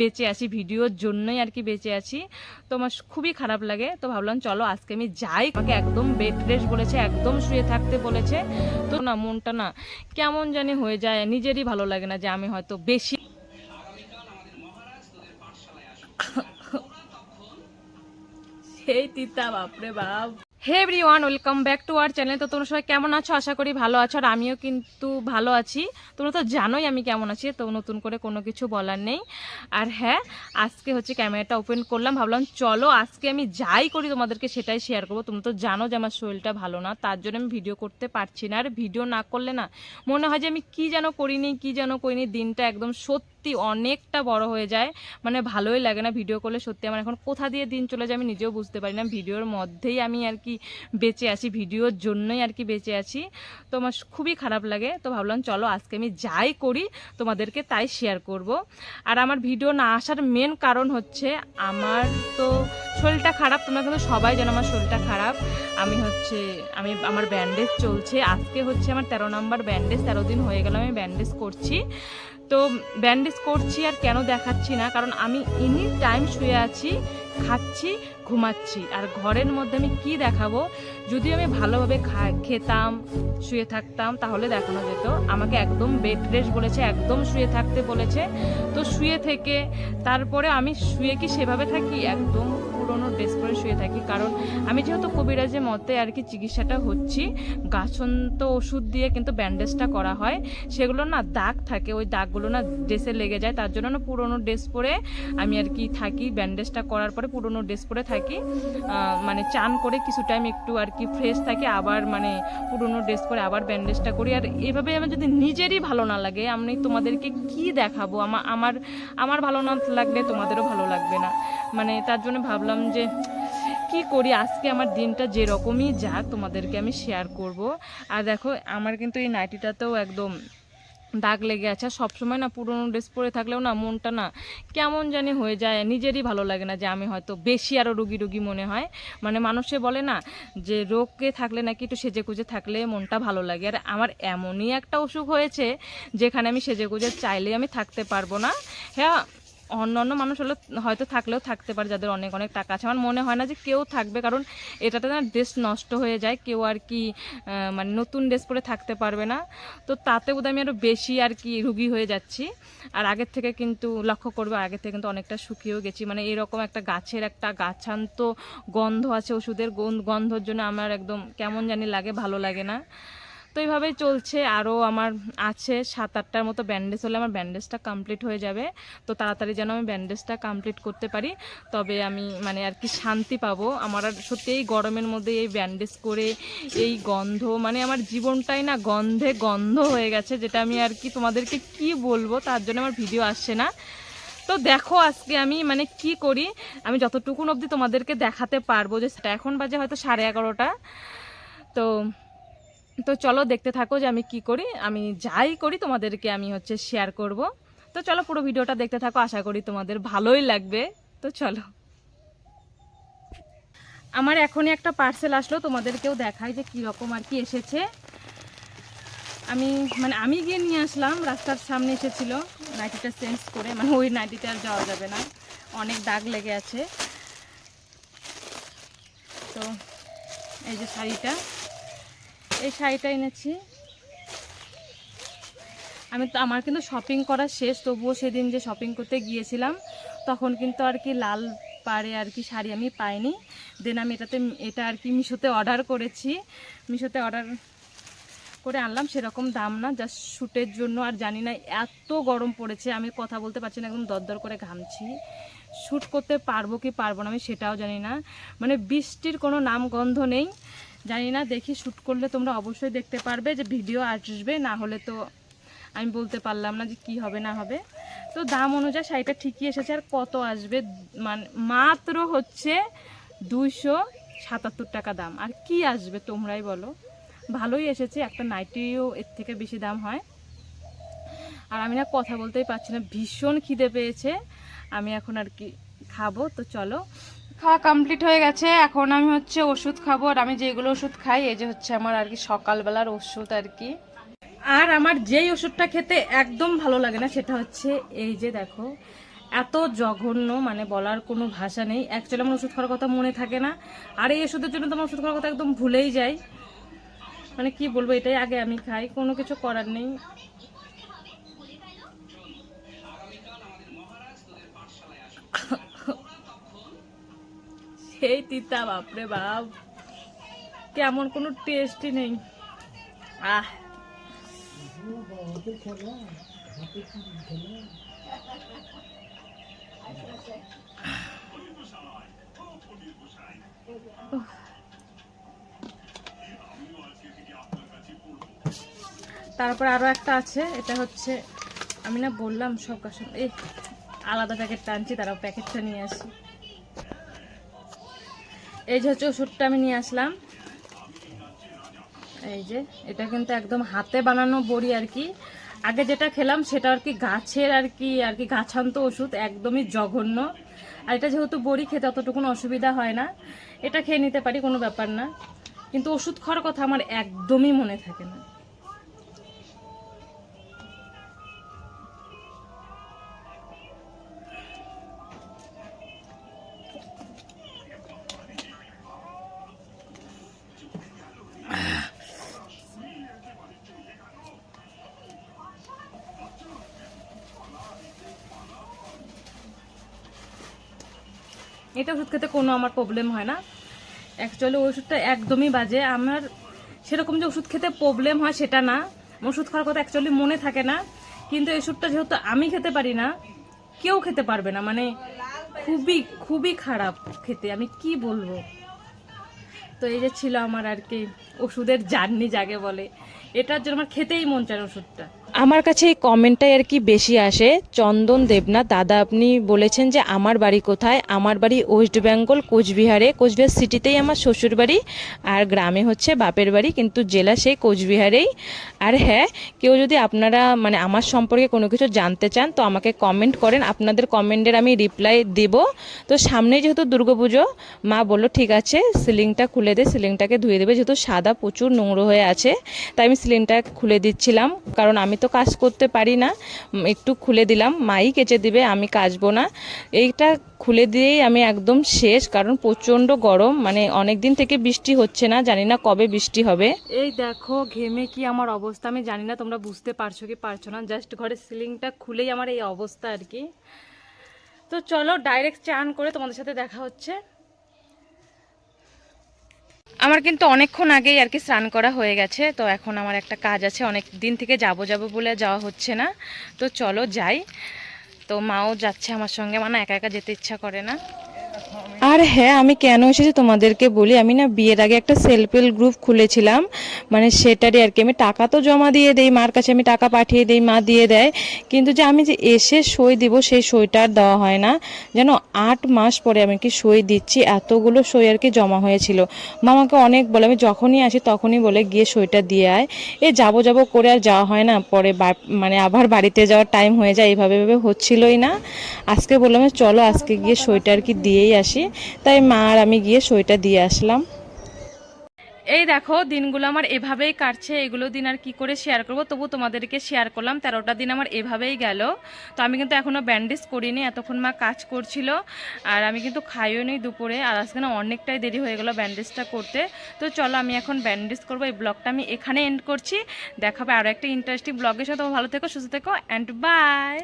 বেঁচে আছি, ভিডিওর জন্যই আর কি বেঁচে আছি। তো আমার খুবই খারাপ লাগে। তো ভাবলাম, চলো আজকে আমি যাই। আমাকে একদম বেড রেস্ট বলেছে, একদম শুয়ে থাকতে বলেছে। তো না, মনটা না কেমন জানি হয়ে যায়। নিজেরই ভালো লাগে না যে আমি হয়তো বেশি সেই তিতা, বাপরে বাপ। Hey everyone welcome back to our channel তো তোমরা সবাই কেমন আছো? আশা করি ভালো আছো আর আমিও কিন্তু ভালো আছি। তোমরা তো জানোই আমি কেমন আছি, তো নতুন করে কোনো কিছু বলার নেই। আর হ্যাঁ আজকে হচ্ছে ক্যামেরাটা ওপেন করলাম, ভাবলাম চলো আজকে আমি যাই করি তোমাদেরকে সেটাই শেয়ার করব। তুমি তো জানো যে আমার শরীরটা ভালো না, তার জন্য আমি ভিডিও করতে পারছি না। আর ভিডিও না করলে না মনে হয় যে আমি কি যেন করিনি, কি যেন করিনি, দিনটা একদম সত্যি অনেকটা বড় হয়ে যায়। মানে ভালোই লাগে না ভিডিও করলে সত্যি আমার এখন কোথা দিয়ে দিন চলে যায় আমি নিজেও বুঝতে পারি না। ভিডিওর মধ্যেই আমি আর কি বেঁচে আছি, ভিডিওর জন্যই আর কি বেঁচে আছি। তো আমার খুবই খারাপ লাগে। তো ভাবলাম চলো আজকে আমি যাই করি, তোমাদেরকে তাই শেয়ার করব। আর আমার ভিডিও না আসার মেন কারণ হচ্ছে আমার তো শরীরটা খারাপ, তোমরা কিন্তু সবাই জানো আমার শরীরটা খারাপ। আমি হচ্ছে, আমি, আমার ব্যান্ডেজ চলছে। আজকে হচ্ছে আমার তেরো নম্বর ব্যান্ডেজ তেরো দিন হয়ে গেল আমি ব্যান্ডেজ করছি। তো ব্যান্ডেজ করছি আর কেন দেখাচ্ছি না? কারণ আমি এনি টাইম শুয়ে আছি, খাচ্ছি, ঘুমাচ্ছি। আর ঘরের মধ্যে আমি কি দেখাবো? যদি আমি ভালোভাবে খা- খেতাম, শুয়ে থাকতাম, তাহলে দেখানো যেত। আমাকে একদম বেড রেস্ট বলেছে, একদম শুয়ে থাকতে বলেছে। তো শুয়ে থেকে, তারপরে আমি শুয়ে কি সেভাবে থাকি? একদম পুরোনো ড্রেস পরে শুয়ে থাকি। কারণ আমি যেহেতু কবিরাজের মতে আর কি চিকিৎসাটা হচ্ছি, গাছন্ত ওষুধ দিয়ে কিন্তু ব্যান্ডেজটা করা হয়। সেগুলো না দাগ থাকে, ওই দাগগুলো না ড্রেসে লেগে যায়। তার জন্য না পুরোনো ড্রেস পরে আমি আর কি থাকি। ব্যান্ডেজটা করার পরে পুরোনো ড্রেস পরে থাকি। মানে চান করে কিছু টাইম একটু আর কি ফ্রেশ থাকি, আবার মানে পুরোনো ড্রেস পরে আবার ব্যান্ডেজটা করি। আর এভাবে আমার যদি নিজেরই ভালো না লাগে, আমি তোমাদেরকে কি দেখাবো? আমার আমার আমার ভালো না লাগলে তোমাদেরও ভালো লাগবে না। মানে তার জন্য ভাবলাম যে কি করি? আজকে আমার দিনটা যেরকমই যাক, তোমাদেরকে আমি শেয়ার করব। আর দেখো, আমার কিন্তু এই নাইটিটাতেও একদম দাগ লেগে আছে। আর সবসময় না পুরোনো ড্রেস পরে থাকলেও না মনটা না কেমন জানি হয়ে যায়। নিজেরই ভালো লাগে না যে আমি হয়তো বেশি আরও রুগী রুগী মনে হয়। মানে মানুষে বলে না যে রোগকে থাকলে নাকি একটু সেজে গুজে থাকলে মনটা ভালো লাগে। আর আমার এমনই একটা অসুখ হয়েছে, যেখানে আমি সেজে গুজে চাইলেই আমি থাকতে পারব না। হ্যাঁ অন্য অন্য মানুষ হলে হয়তো থাকলেও থাকতে পারে যাদের অনেক অনেক টাকা আছে। আমার মনে হয় না যে কেউ থাকবে, কারণ এটাতে না ড্রেস নষ্ট হয়ে যায়। কেউ আর কি মানে নতুন ড্রেস পরে থাকতে পারবে না। তো তাতে বোধহয় আমি আরও বেশি আর কি রুগী হয়ে যাচ্ছি। আর আগের থেকে কিন্তু লক্ষ্য করবে, আগের থেকে কিন্তু অনেকটা শুকিয়েও গেছি। মানে এরকম একটা গাছের একটা গাছান্ত গন্ধ আছে, ওষুধের গন- গন্ধর জন্য আমার একদম কেমন জানি লাগে, ভালো লাগে না। এইভাবেই চলছে। আরও আমার আছে সাত আটটার মতো ব্যান্ডেজ হলে আমার ব্যান্ডেজটা কমপ্লিট হয়ে যাবে। তো তাড়াতাড়ি যেন আমি ব্যান্ডেজটা কমপ্লিট করতে পারি। তবে আমি মানে আর কি শান্তি পাবো। আমার আর সত্যি এই গরমের মধ্যে এই ব্যান্ডেজ করে এই গন্ধ মানে আমার জীবনটাই না গন্ধে গন্ধ হয়ে গেছে, যেটা আমি আর কি তোমাদেরকে কি বলব, তার জন্য আমার ভিডিও আসছে না। তো দেখো আজকে আমি মানে কি করি, আমি যতটুকুন অবধি তোমাদেরকে দেখাতে পারব যে সেটা এখন বাজে হয়তো সাড়ে এগারোটা। তো তো চলো দেখতে থাকো যে আমি কি করি। আমি যাই করি, তোমাদেরকে আমি হচ্ছে শেয়ার করব। তো চলো পুরো ভিডিওটা দেখতে থাকো, আশা করি তোমাদের ভালোই লাগবে। তো চলো। আমার এখনই একটা পার্সেল আসলো, তোমাদেরকেও দেখাই যে কী রকম আর কি এসেছে। আমি মানে আমি গিয়ে নিয়ে আসলাম, রাস্তার সামনে এসেছিল। নাইটিটা চেঞ্জ করে মানে ওই নাইটিটা আর যাওয়া যাবে না। অনেক দাগ লেগে আছে। তো এই যে শাড়িটা। এই শাড়িটা এনেছি। আমি তো, আমার কিন্তু শপিং করা শেষ, তবুও সেদিন যে শপিং করতে গিয়েছিলাম, তখন কিন্তু আর কি লাল পাড়ে আর কি শাড়ি আমি পাইনি। দেন আমি এটাতে, এটা আর কি মিশোতে অর্ডার করেছি। মিশোতে অর্ডার করে আনলাম, সেরকম দাম না জাস্ট শ্যুটের জন্য, আর জানি না, এত গরম পড়েছে, আমি কথা বলতে পারছি না, একদম দরদর করে ঘামছি। শ্যুট করতে পারব কি পারব না, আমি সেটাও জানি না। মানে বৃষ্টির কোনো নাম গন্ধ নেই। জানি না, দেখি শ্যুট করলে তোমরা অবশ্যই দেখতে পারবে যে ভিডিও আসবে, না হলে তো আমি বলতে পারলাম না যে কি হবে, না হবে। তো দাম অনুযায়ী শাড়িটা ঠিকই এসেছে, আর কত আসবে? মানে মাত্র হচ্ছে দুইশো সাতাত্তর টাকা দাম। আর কি আসবে তোমরাই বলো? ভালোই এসেছে, একটা নাইটিও এর থেকে বেশি দাম হয়। আর আমি না কথা বলতেই পারছি না, ভীষণ খিদে পেয়েছে। আমি এখন আর কি খাব, তো চলো। খাওয়া কমপ্লিট হয়ে গেছে। এখন আমি হচ্ছে ওষুধ খাব আর আমি যেগুলো ওষুধ খাই, এই যে হচ্ছে আমার আর কি সকালবেলার ওষুধ আর কি। আর আমার যেই ওষুধটা খেতে একদম ভালো লাগে না, সেটা হচ্ছে এই যে দেখো, এত জঘন্য মানে বলার কোনো ভাষা নেই। অ্যাকচুয়ালি আমার ওষুধ খাওয়ার কথা মনে থাকে না। আর এই ওষুধের জন্য তো আমার ওষুধ খাওয়ার কথা একদম ভুলেই যাই। মানে কি বলব, এটাই আগে আমি খাই, কোনো কিছু করার নেই। সেই তিতা, বাপরে বাপ। কেমন কোনো টেস্টই নেই। আহ। তারপর আরও একটা আছে, এটা হচ্ছে, আমি না বললাম সব কাশন এই আলাদা প্যাকেট টানছি তারাও প্যাকেটটা নিয়ে আসি। এই যে হচ্ছে ওষুধটা আমি নিয়ে আসলাম। এই যে, এটা কিন্তু একদম হাতে বানানো বড়ি আর কি। আগে যেটা খেলাম সেটা আর কি গাছের আর কি আর কি গাছান্ত ওষুধ, একদমই জঘন্য। আর এটা যেহেতু বড়ি খেতে অতটুকু অসুবিধা হয় না। এটা খেয়ে নিতে পারি, কোনো ব্যাপার না। কিন্তু ওষুধ খাওয়ার কথা আমার একদমই মনে থাকে না। এটা ওষুধ খেতে কোনো আমার প্রবলেম হয় না। অ্যাকচুয়ালি ওষুধটা একদমই বাজে। আমার সেরকম যে ওষুধ খেতে প্রবলেম হয় সেটা না। ওষুধ খাওয়ার কথা অ্যাকচুয়ালি মনে থাকে না। কিন্তু এই ওষুধটা যেহেতু আমি খেতে পারি না, কেউ খেতে পারবে না। মানে খুবই খুবই খারাপ খেতে। আমি কি বলব? তো এই যে ছিল আমার আর কি ওষুধের জার্নি, যাকে বলে। এটার জন্য আমার খেতেই মন চায় ওষুধটা। আমার কাছে এই কমেন্টটাই আর কি বেশি আসে। চন্দন দেবনাথ, দাদা আপনি বলেছেন যে, আমার বাড়ি কোথায়? আমার বাড়ি ওয়েস্ট বেঙ্গল কোচবিহারে কোচবিহার সিটিতেই আমার শ্বশুর বাড়ি আর গ্রামে হচ্ছে বাপের বাড়ি, কিন্তু জেলা সেই কোচবিহারেই আর হ্যাঁ কেউ যদি আপনারা মানে আমার সম্পর্কে কোনো কিছু জানতে চান, তো আমাকে কমেন্ট করেন। আপনাদের কমেন্টের আমি রিপ্লাই দেব। তো সামনে যেহেতু দুর্গাপুজো মা বলল, ঠিক আছে, সিলিংটা খুলে দে, সিলিংটাকে ধুয়ে দেবে। যেহেতু সাদা প্রচুর নোংরো হয়ে আছে, তাই আমি সিলিংটা খুলে দিচ্ছিলাম। কারণ আমি তো কাজ করতে পারি না। একটু খুলে দিলাম মাই কেচে দিবে, আমি কাচবো না। এইটা খুলে দিয়েই আমি একদম শেষ, কারণ প্রচণ্ড গরম মানে অনেক দিন থেকে বৃষ্টি হচ্ছে না, জানি না কবে বৃষ্টি হবে। এই দেখো, ঘেমে কি আমার অবস্থা, আমি জানি না, তোমরা বুঝতে পারছ কি পারছ না জাস্ট ঘরের সিলিংটা খুলেই আমার এই অবস্থা আর কি। তো চলো ডাইরেক্ট চান করে তোমাদের সাথে দেখা হচ্ছে। আমার কিন্তু অনেকক্ষণ আগেই আর কি স্নান করা হয়ে গেছে, তো এখন আমার একটা কাজ আছে, অনেক দিন থেকে যাব যাব বলে যাওয়া হচ্ছে না। তো চলো যাই। তো মাও যাচ্ছে আমার সঙ্গে মানে একা একা যেতে ইচ্ছা করে না। আর হ্যাঁ আমি কেন এসেছি তোমাদেরকে বলি, আমি না বিয়ের আগে একটা সেলফ হেল্প গ্রুপ খুলেছিলাম। মানে সেটারই আর কি, আমি টাকা তো জমা দিয়ে দেই, মার কাছে আমি টাকা পাঠিয়ে দিই, মা দিয়ে দেয়। কিন্তু যে আমি যে এসে সই দিব, সেই সইটা আর দেওয়া হয় না। যেন আট মাস পরে আমি কি সই দিচ্ছি, এতগুলো সই আর কি জমা হয়েছিল। মা আমাকে অনেক বলে, আমি যখনই আসি তখনই বলে, গিয়ে সইটা দিয়ে আয়। এ যাব যাব করে আর যাওয়া হয় না। পরে মানে আবার বাড়িতে যাওয়ার টাইম হয়ে যায় এইভাবে হচ্ছিলই না। আজকে বললাম চলো আজকে গিয়ে সইটা আর কি দিয়েই আসি। তাই মা আর আমি গিয়ে সইটা দিয়ে আসলাম। এই দেখো, দিনগুলো আমার এভাবেই কাটছে। এগুলো দিন আর কি করে শেয়ার করব? তবু তোমাদেরকে শেয়ার করলাম, তেরোটা দিন আমার এভাবেই গেল। তো আমি কিন্তু এখনও ব্যান্ডেজ করিনি, এতক্ষণ মা কাজ করছিল। আর আমি কিন্তু খাইও নি দুপুরে। আর আজকে না অনেকটাই দেরি হয়ে গেল ব্যান্ডেজটা করতে। তো চলো আমি এখন ব্যান্ডেজ করব। এই ব্লগটা আমি এখানে এন্ড করছি। দেখাবে আরও একটা ইন্টারেস্টিং ব্লগের সাথে। ভালো থেকো, সুস্থ থেকো অ্যান্ড বাই